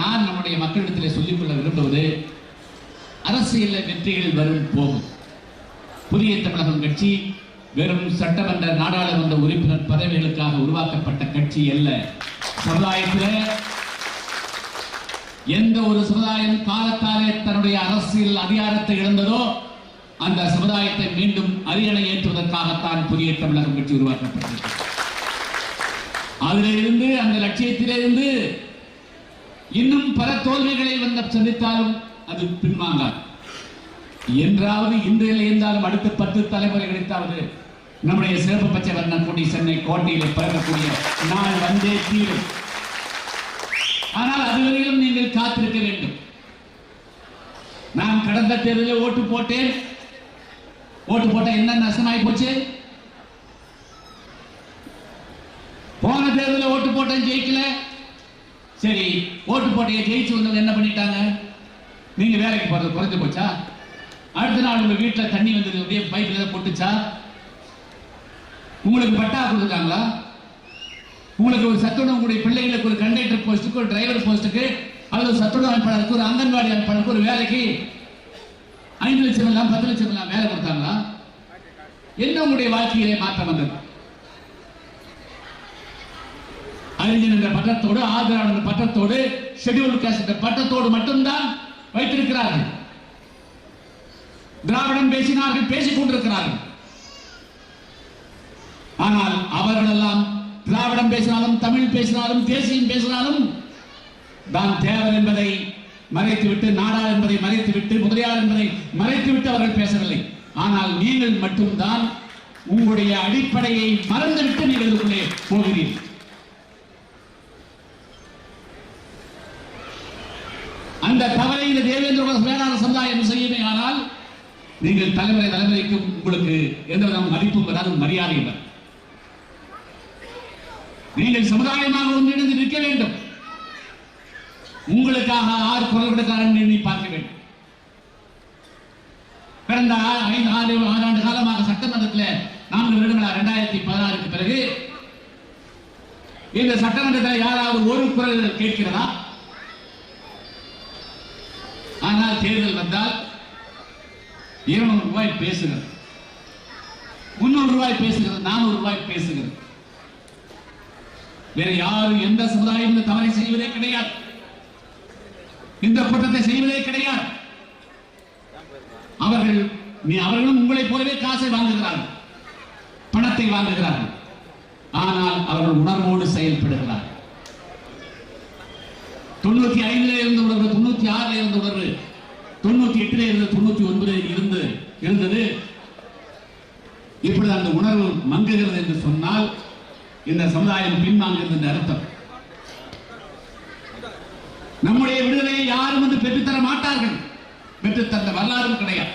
நான் நம்முடைய மக்களிடத்தில் சொல்லிக்கொள்ள விரும்புவது அரசியல் வெற்றிகள் வரும் போகும் புதிய தமிழகம் கட்சி வெறும் சட்டமன்ற நாடாளுமன்ற உறுப்பினர் பதவிகளுக்காக உருவாக்கப்பட்ட கட்சி அல்ல. சமுதாயத்தில் எந்த ஒரு சமுதாயம் காலத்தாலே தன்னுடைய அரசியல் அதிகாரத்தை இழந்ததோ அந்த சமுதாயத்தை மீண்டும் அரியணை ஏற்றுவதற்காகத்தான் புதிய தமிழகம் கட்சி உருவாக்கப்பட்டது அதிலிருந்து அந்த லட்சியத்திலிருந்து இன்னும் பல தோல்விகளை வந்து சந்தித்தாலும் அது பின்வாங்காது. என்றாவது இன்றையில் இருந்தாலும் அடுத்த பத்து தலைமுறைகளுக்காவது நம்முடைய சிறப்பு பச்சை வர்ண கொடி சென்னை கோட்டையில் பிறக்கக்கூடிய நாள் வந்தே தீரும். ஆனால் அதுவரையிலும் நீங்கள் காத்திருக்க வேண்டும். நான் கடந்த தேர்தலில் ஓட்டு போட்டேன். ஓட்டு போட்ட என்ன நஷ்டமாயி போச்சு? போன தேர்தலில் ஓட்டு போட்டேன் ஜெயிக்கல. சரி ஓட்டு போட்டியை ஜெயிச்சு வந்தவங்க என்ன பண்ணிட்டாங்க? நீங்க வேலைக்கு போறது குறைஞ்சு போச்சா? அடுத்த நாள் உங்க வீட்டில் தண்ணி வந்தது அப்படியே பைப்ல போட்டுச்சா? உங்களுக்கு பட்டா கொடுத்துட்டாங்களா? உங்களுக்கு ஒரு சத்துணவு உங்களுடைய பிள்ளைகளுக்கு ஒரு கண்டக்டர் போஸ்ட்டுக்கு ஒரு டிரைவர் போஸ்ட்டுக்கு அல்லது சத்துணவு அமைப்பாளருக்கு ஒரு அங்கன்வாடி அமைப்பாளருக்கு ஒரு வேலைக்கு ஐந்து லட்சம் எல்லாம் பத்து லட்சம் எல்லாம் வேலை கொடுத்தாங்களா? என்ன உங்களுடைய வாழ்க்கையிலே மாற்றம் வந்தது? அறிஞர் என்ற பட்டத்தோடு ஆதரவாளர் என்ற பட்டத்தோடு ஷெட்யூல் காஸ்ட் என்ற பட்டத்தோடு மட்டும்தான் வைத்திருக்கிறார்கள். திராவிடம் பேசினார்கள் பேசிக் கொண்டிருக்கிறார்கள். ஆனால் அவர்களெல்லாம் திராவிடம் பேசினாலும் தமிழ் பேசினாலும் தேசியம் பேசினாலும் தான் தேவர் என்பதை மறைத்துவிட்டு நாடார் என்பதை மறைத்துவிட்டு முதலியார் என்பதை மறைத்துவிட்டு அவர்கள் பேசவில்லை. ஆனால் நீங்கள் மட்டும்தான் உங்களுடைய அடிப்படையை மறந்துவிட்டு நீங்கள் இதுக்குள்ளே போகிறீர்கள். அந்த தவறை இந்த தேவேந்திர வேளாண் சமுதாயம் செய்யுமே ஆனால் நீங்கள் தலைமுறை தலைமுறைக்கு உங்களுக்கு எந்த விதம் மதிப்பும் வராது மரியாதையும் வராது. நீங்கள் சமுதாயமாக ஒன்றிணைந்து நிற்க வேண்டும். உங்களுக்காக ஆறு குரல் கொடுக்காரன் எண்ணி பார்க்க வேண்டும். கடந்த ஐந்து ஆறு ஆண்டு காலமாக சட்டமன்றத்தில் நான்கு வருடங்களா இரண்டாயிரத்தி பதினாறுக்கு பிறகு இந்த சட்டமன்றத்தில் யாராவது ஒரு குரல் கேட்கிறதா? ஆனால் தேர்தல் வந்தால் இருநூறு ரூபாய் பேசுகிறது. முன்னூறு ரூபாய் பேசுகிறது நானூறு ரூபாய் பேசுகிறது. வேற யாரும் எந்த சமுதாயம் இந்த தவறை செய்வதே கிடையாது. இந்த குற்றத்தை செய்வதே கிடையாது. அவர்கள் நீ அவர்களும் உங்களைப் போலவே காசை வாங்குகிறார்கள் பணத்தை வாங்குகிறார்கள். ஆனால் அவர்கள் உணர்வோடு செயல்படுகிறார்கள். தொண்ணூத்தி ஐந்து தொண்ணூத்தி ஆறுல இருந்த உணர்வு தொண்ணூத்தி எட்டுல இருந்து தொண்ணூத்தி ஒன்பது இருந்து இருந்தது. இப்படி அந்த உணர்வு மங்குகிறது என்று சொன்னால் இந்த சமுதாயம் பின்வாங்கிறது என்று அர்த்தம். நம்முடைய விடுதலையை யாரும் வந்து பெற்றுத்தர மாட்டார்கள் பெற்றுத்தந்த வரலாறும் கிடையாது.